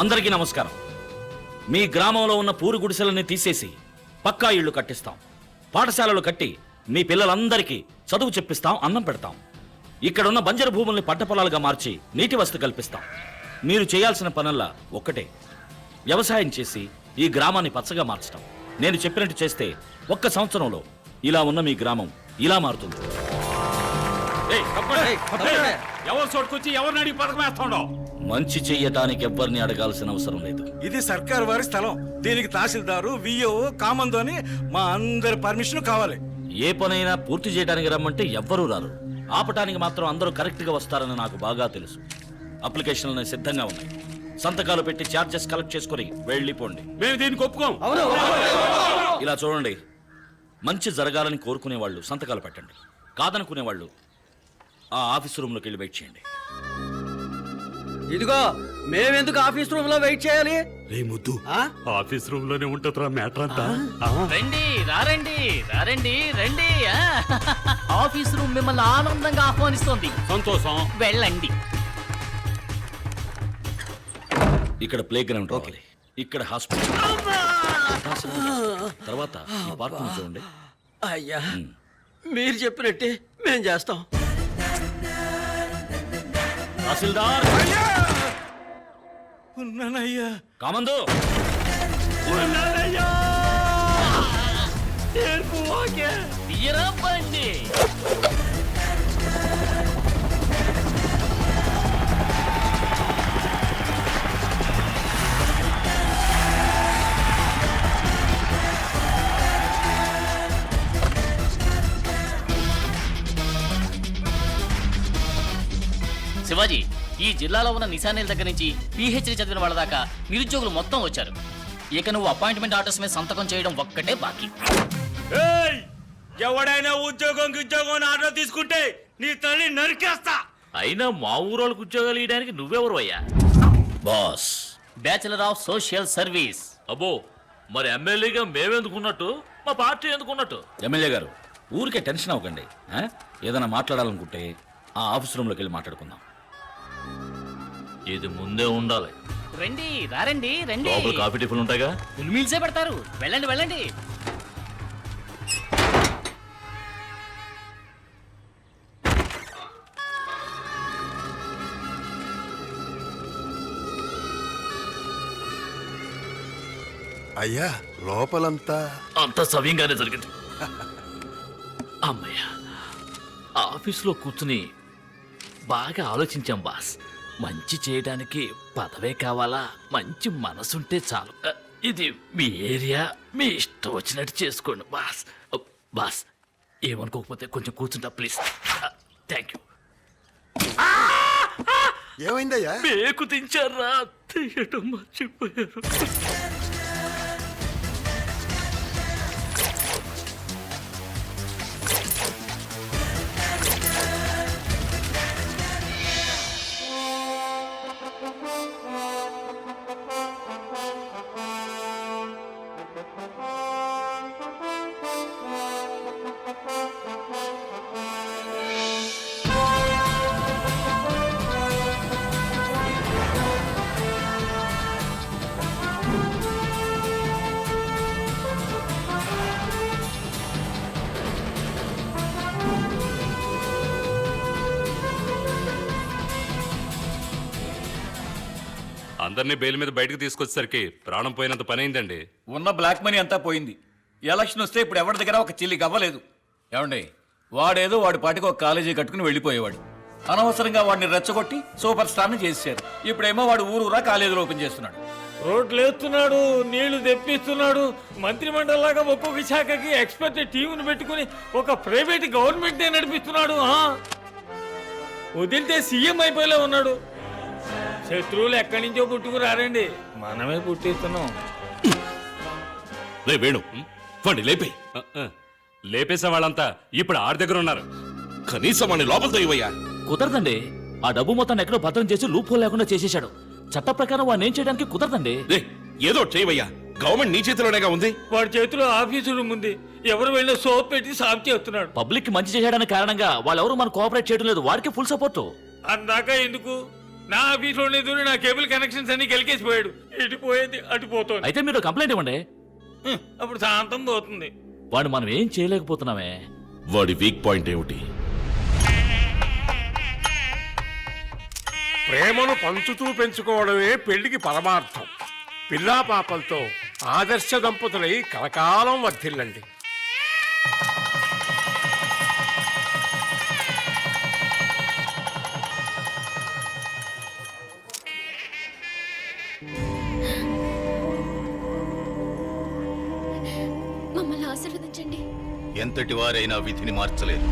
అందరికీ నమస్కారం. మీ గ్రామంలో ఉన్న పూరు గుడిసెలని తీసేసి పక్కా ఇళ్ళు కట్టిస్తాం. పాఠశాలలు కట్టి మీ పిల్లలందరికీ చదువు చెప్పిస్తాం అన్నం పెడతాం. ఇక్కడున్న బంజరు భూముల్ని పంట పొలాలుగా మార్చి నీటి వసతి కల్పిస్తాం. మీరు చేయాల్సిన పనుల్లా ఒక్కటే. వ్యవసాయం చేసి ఈ గ్రామాన్ని పచ్చగా మార్చడం నేను చెప్పినట్టు చేస్తే ఒక్క సంవత్సరంలో ఇలా ఉన్న మీ గ్రామం ఇలా మారుతుంది. ఎవరు చోటుకొచ్చి ఎవరిని అడిగి పథకం వేస్తాడో మంచి చెయ్యటానికి ఎవ్వరిని అడగాల్సిన అవసరం లేదు. ఇది సర్కార్ వారి స్థలం. దీనికి తహసీల్దారు విఓ కామందు అని మా అందరి పర్మిషన్ కావాలి. ఏ పనైనా పూర్తి చేయడానికి రమ్మంటే ఎవ్వరూ రారు. ఆపటానికి మాత్రం అందరూ కరెక్ట్గా వస్తారని నాకు బాగా తెలుసు. అప్లికేషన్లు సిద్ధంగా ఉన్నాయి. సంతకాలు పెట్టి ఛార్జెస్ కలెక్ట్ చేసుకుని వెళ్ళిపోండి. మేము దీనికి ఒప్పుకోం. ఇలా చూడండి. మంచి జరగాలని కోరుకునే వాళ్ళు సంతకాలు పెట్టండి. కాదనుకునే వాళ్ళు ఆ ఆఫీస్ రూమ్లోకి వెళ్ళి వెయిట్ చేయండి. ఇదిగో మేమెందుకు ఆఫీస్ రూమ్లో వెయిట్ చేయాలి? రే ముద్దు. ఆ? ఆఫీస్ రూమ్లోనే ఉంటుందిరా మ్యాటర్ అంతా. రండి రారండి రారండి రండి. ఆ. ఆఫీస్ రూమ్ మిమ్మల్ని ఆనందంగా ఆహ్వానిస్తోంది. సంతోషం. వెళ్ళండి. ఇక్కడ ప్లే గ్రౌండ్ రావాలి. ఇక్కడ హాస్పిటల్. తర్వాత పార్కింగ్ చూడండి. అయ్యా మీరు చెప్పినట్టే మేం చేస్తాం. తహసీల్దార్ ఉన్నానయ్యా. కామందు! తీయరా బండి! శివాజీ ఈ జిల్లాలో ఉన్న నిశానీల దగ్గర నుంచి పిహెచ్డి చదివిన వాళ్ళ దాకా నిరుద్యోగులు మొత్తం వచ్చారు. ఇక నువ్వు అపాయింట్మెంట్ ఆర్డర్స్ మీద సంతకం చేయడం ఒక్కటే బాకీ. ఏయ్! ఎవడైనా ఉద్యోగం ఉద్యోగం ఆర్డర్ తీసుకుంటే నీ తల్లి నరికేస్తా! అయినా మా ఊరోళ్ళకి ఉద్యోగాలు ఇవ్వడానికి నువ్వెవరు అయ్యా? Boss bachelor of social service అబ్బో మరి ఎమ్మెల్యేగా మేమెందుకున్నట్టు? మా పార్టీ ఎందుకున్నట్టు? ఎమ్మెల్యే గారు ఊరికే టెన్షన్ అవ్వకండి ఆ? ఏదైనా మాట్లాడాలనుకుంటే ఆ ఆఫీస్ రూమ్లోకి వెళ్ళి మాట్లాడుకుందాం. ఇది ముందే ఉండాలి. రండి రారండి రండి. లోపల కాఫీ టిఫిన్ ఉంటాయిగా? ఫుల్ మీల్సే పెడతారు. వెళ్ళండి వెళ్ళండి. అయ్యా లోపలంతా? అంత సవ్యంగానే జరిగింది. అమ్మయ్య ఆఫీసులో కూర్చుని బాగా ఆలోచించాం బాస్. మంచి చేయడానికి పదవే కావాలా? మంచి మనసుంటే చాలు. ఇది మీ ఏరియా? మీ ఇష్టం వచ్చినట్టు చేసుకోండి బాస్. బాస్ ఏమనుకోకపోతే కొంచెం కూర్చుంటా ప్లీజ్. థ్యాంక్ యూ ఏమైందయ్యా? మేకు దించారా? తీయటం మర్చిపోయారు. అందరినీ బెయిల్ మీద బయటకు తీసుకొచ్చేసరికి ప్రాణం పోయినంత పని అయిందండి. ఉన్న బ్లాక్ మనీ అంతా పోయింది. ఎలక్షన్ వస్తే ఇప్పుడు ఎవరి దగ్గర ఒక చిల్లి గవ్వలేదు. ఏమండి? వాడేదో వాడి పాటికి ఒక కాలేజీ కట్టుకుని వెళ్ళిపోయేవాడు. అనవసరంగా వాడిని రెచ్చగొట్టి సూపర్ స్టార్ని చేశారు ఇప్పుడేమో వాడు ఊరూరా కాలేజీలు ఓపెన్ చేస్తున్నాడు. రోడ్లు వేస్తున్నాడు నీళ్ళు తెప్పిస్తున్నాడు మంత్రి మండలిలాగా ఒక్కొక్క శాఖకి ఎక్స్పర్ట్ టీంను పెట్టుకుని ఒక ప్రైవేట్ గవర్నమెంట్ నడిపిస్తున్నాడు? వదిలితే సీఎం అయిపోయేలా ఉన్నాడు. శత్రువులు ఎక్కడి నుంచో పుట్టుకురారండి మనమే పుట్టిస్తున్నాం. రే వేణు. లేపే. లేపేసే వాళ్ళంతా ఇప్పుడు ఆడి దగ్గర ఉన్నారు. కనీసం వాడిని లోపలితో ఇవ్వయ్యా కుదరదండి. ఆ డబ్బు మొత్తాన్ని ఎక్కడో భద్రం చేసి లూప్ లేకుండా చేసేశాడు. చట్ట ప్రకారం వాడిని ఏం చేయడానికి కుదరదండి. రే ఏదో చేయవయ్యా. గవర్నమెంట్ నీ చేతిలోనేగా ఉంది. వాడి చేతిలో ఆఫీసు రూమ్ ఉంది. ఎవరు వెళ్ళినా సోప్ పెట్టి సాఫ్ చేస్తున్నాడు. పబ్లిక్కి మంచి చేయడానికి కారణంగా వాళ్ళెవరూ మన కోఆపరేట్ చేయడం లేదు. వాడికి ఫుల్ సపోర్ట్ అందాక ఎందుకు? నా ఆఫీస్లోనే దూరి నా కేబుల్ కనెక్షన్స్ అన్ని గెలికేసిపోయాడు. ఇటు పోయేది అటు పోతుంది. అయితే మీరు కంప్లైంట్ ఇవ్వండి. హ్మ్, అప్పుడు శాంతం పోతుంది వాడు మనం ఏం చేయలేకపోతున్నామే? వాడి వీక్ పాయింట్ ఏమిటి? ప్రేమను పంచుతూ పెంచుకోవడమే పెళ్ళికి పరమార్థం. పిల్లా పాపలతో ఆదర్శ దంపతులై కలకాలం వర్ధిల్లండి. ఆశీర్వదించండి. ఎంతటి వారైనా విధిని మార్చలేరు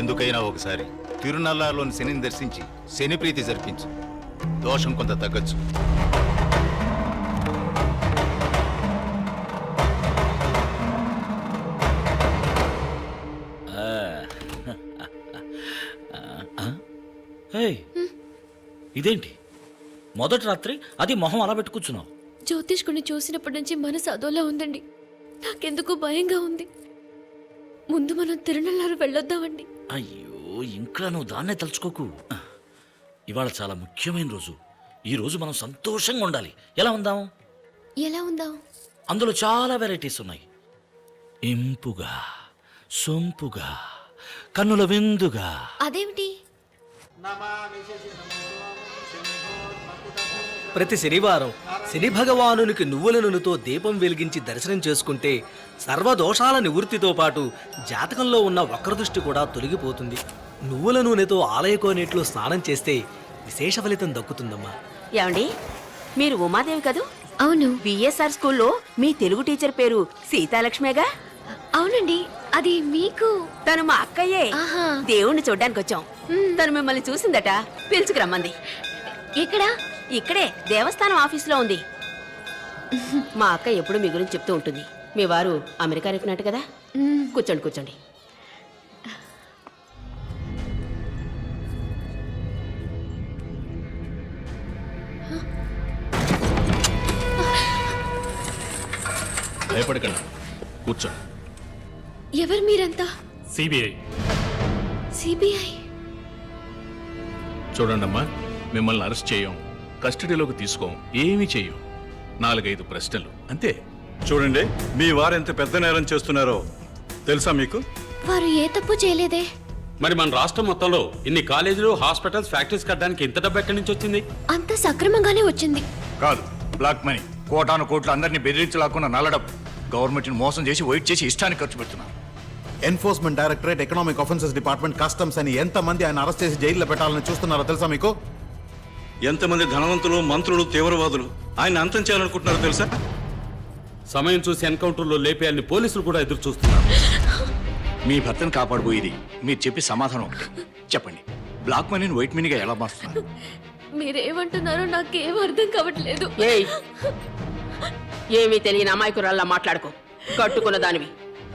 ఎందుకైనా ఒకసారి తిరునల్లాలోని శనిని దర్శించి శని ప్రీతి జరిపించు. దోషం కొంత తగ్గచ్చు. ఇదేంటి? మొదటి రాత్రి అది మొహం అలా పెట్టు కూర్చున్నావు జ్యోతిష్కుని చూసినప్పటి నుంచి మనసు అదోలా ఉందండి. నాకెందుకు భయంగా ఉంది. ముందు మనం తిరునల్లారు వెళ్ళొద్దామండి. అయ్యో ఇంకా నువ్వు దాన్నే తలుచుకోకు. ఇవాళ చాలా ముఖ్యమైన రోజు. ఈ రోజు మనం సంతోషంగా ఉండాలి. ఎలా ఉందాం? ఎలా ఉందాం? అందులో చాలా వెరైటీస్ ఉన్నాయి. ఇంపుగా సొంపుగా కన్నుల విందుగా. అదేమిటి? ప్రతి శనివారం శని భగవానునికి నువ్వుల నూనెతో దీపం వెలిగించి దర్శనం చేసుకుంటే సర్వదోషాల నివృత్తితో పాటు జాతకంలో ఉన్న వక్రదృష్టి కూడా తొలగిపోతుంది. నువ్వుల నూనెతో ఆలయ కోనేట్లో స్నానం చేస్తే విశేష ఫలితం దక్కుతుందమ్మా. ఏమండి? మీరు ఉమాదేవి కదూ? అవును. బిఎస్ఆర్ స్కూల్లో మీ తెలుగు టీచర్ పేరు సీతాలక్ష్మేగా? అవునండి. అది మీకు? తను మా అక్కయ్యే. ఆహా. దేవుణ్ణి చూడ్డానికి వచ్చాం తను మిమ్మల్ని చూసిందట. పిలుచుకురమ్మంది. ఎక్కడ? ఇక్కడే దేవస్థానం ఆఫీసులో ఉంది. మా అక్క ఎప్పుడు మీ గురించి చెప్తూ ఉంటుంది. మీ వారు అమెరికా రేపినట్టు కదా? కూర్చోండి కూర్చోండి. భయపడకండి. కూర్చో. ఎవరు మీరంతా? సిబిఐ. సిబిఐ? చూడండమ్మా మిమ్మల్ని అరెస్ట్ చేయం. కస్టడీలోకి తీసుకోం. ఏమీ చెయ్యం. నాలుగైదు ప్రశ్నలు. అంతే. చూడండి మీ వారు ఎంత పెద్ద నేరం చేస్తున్నారో. తెలుసా మీకు? వారు ఏ తప్పు చేయలేదే? మరి మన రాష్ట్రం మొత్తంలో ఇన్ని కాలేజీలు హాస్పిటల్స్ ఫ్యాక్టరీస్ కట్టడానికి ఇంత డబ్బు ఎక్కడి నుంచి వచ్చింది? అంత సక్రమంగానే వచ్చింది. కాదు బ్లాక్ మనీ. కోటాను కోట్లు అందరినీ బెదిరించలాక్కున్న నల్లడబ్బు. గవర్నమెంట్ని మోసం చేసి వైట్ చేసి ఇష్టానికి ఖర్చు పెడుతున్నారు. Enforcement directorate economic offences department customs అని ఎంతమంది ఆయన అరెస్ట్ చేసి జైల్లో పెట్టాలని చూస్తున్నారో తెలుసా మీకు? ఎంతమంది ధనవంతులు మంత్రులు తీవ్రవాదులు? ఆయన అంతం చేయాలనుకుంటున్నారో తెలుసా? సమయం చూసి ఎన్కౌంటర్లో లేపేయాలని పోలీసులు కూడా ఎదురు చూస్తున్నారు మీ భర్తను కాపాడబోయేది మీరు చెప్పి సమాధానం ఒకటి. చెప్పండి. బ్లాక్ మనీని వైట్ మనీగా ఎలా మారుస్తున్నారు? మీరేమంటున్నారో నాకేం అర్థం కావట్లేదు. ఏయ్! ఏమీ తెలియని అమాయకురాల్లా మాట్లాడుకో. కట్టుకున్న దానివి.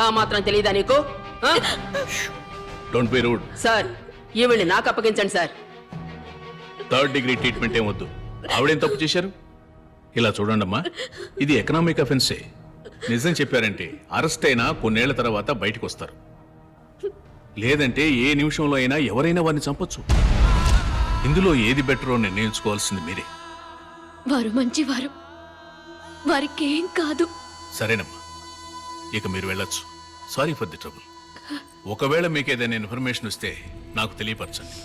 ఆ మాత్రం తెలియదా నీకు? ఆ? డోంట్ బి రూడ్ సార్ ఈవిడ్ని నాకు అప్పగించండి సార్. థర్డ్ డిగ్రీ ట్రీట్మెంట్ ఏం వద్దు. ఆవిడేం తప్పు చేశారు? ఇలా చూడండమ్మా ఇది ఎకనామిక్ అఫెన్సే. నిజం చెప్పారంటే అరెస్ట్ అయినా కొన్నేళ్ళ తర్వాత బయటకు వస్తారు లేదంటే ఏ నిమిషంలో అయినా ఎవరైనా వారిని చంపొచ్చు. ఇందులో ఏది బెటరో నిర్ణయించుకోవాల్సింది మీరే. వారు మంచివారు. వారికేం కాదు. సరేనమ్మా ఇక మీరు వెళ్ళొచ్చు. Sorry for the trouble. ఒకవేళ మీకు ఏదైనా ఇన్ఫర్మేషన్ వస్తే నాకు తెలియపరచండి.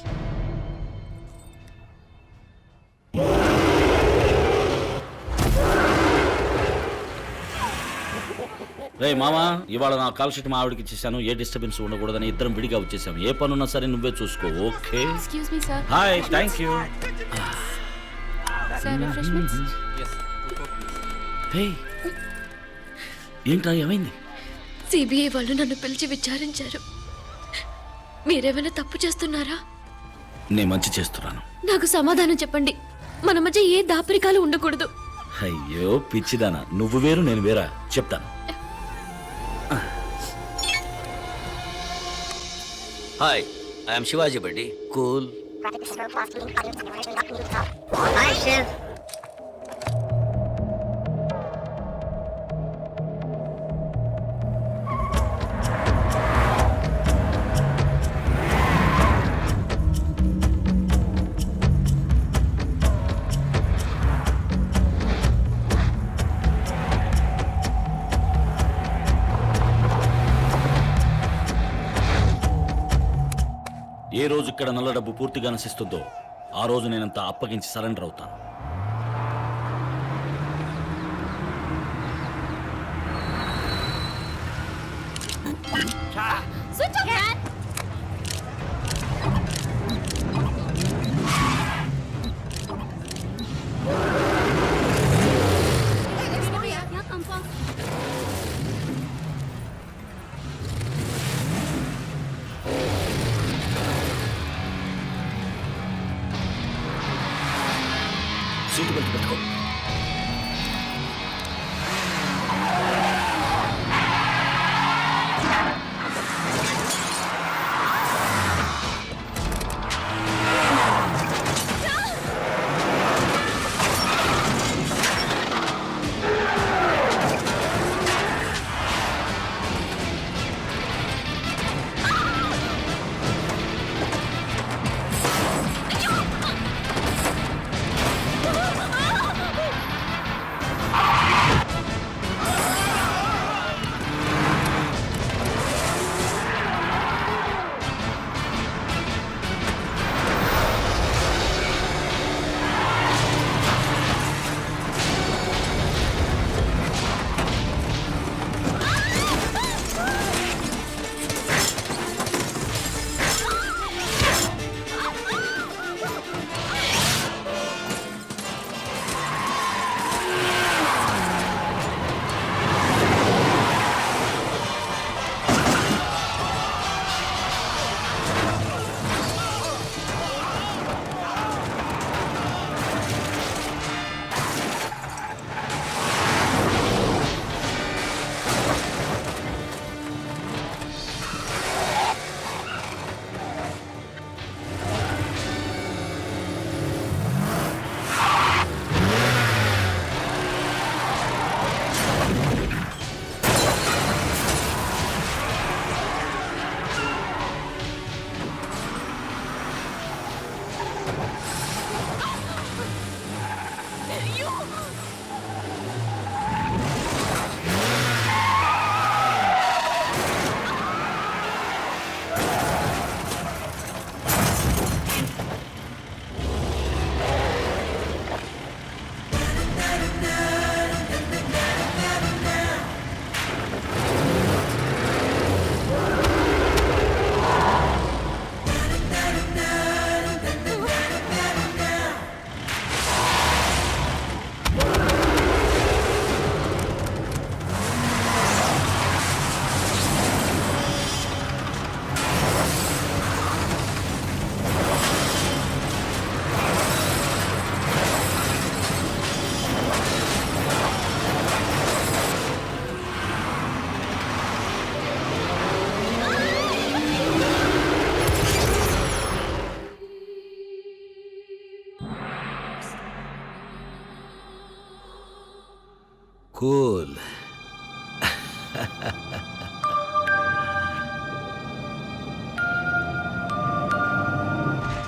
రే మామా ఇవాళ నా కాల్ షీట్ మా ఆవిడకి ఇచ్చేసాను. ఏ డిస్టర్బెన్స్ ఉండకూడదని ఇద్దరం విడిగా వచ్చేసాం ఏ పనున్నా సరే నువ్వే చూసుకో okay? Excuse me sir hi thank you sir refreshments hey ఏంట్రా ఏమైంది? సిబిఐ వాళ్ళు నన్ను పిలిచి విచారించారు. మీరేమైనా తప్పు చేస్తున్నారా? నేను మంచి చేస్తున్నాను. నాకు సమాధానం చెప్పండి. మన మధ్య ఏ దాపరికాలు ఉండకూడదు. అయ్యో పిచ్చిదానా. నువ్వు వేరు నేను వేరా. చెప్తాను. Hi I'm Shivaji buddy cool ఏ రోజు ఇక్కడ నల్ల డబ్బు పూర్తిగా నశిస్తుందో ఆ రోజు నేనంతా అప్పగించి సరెండర్ అవుతాను. సీటు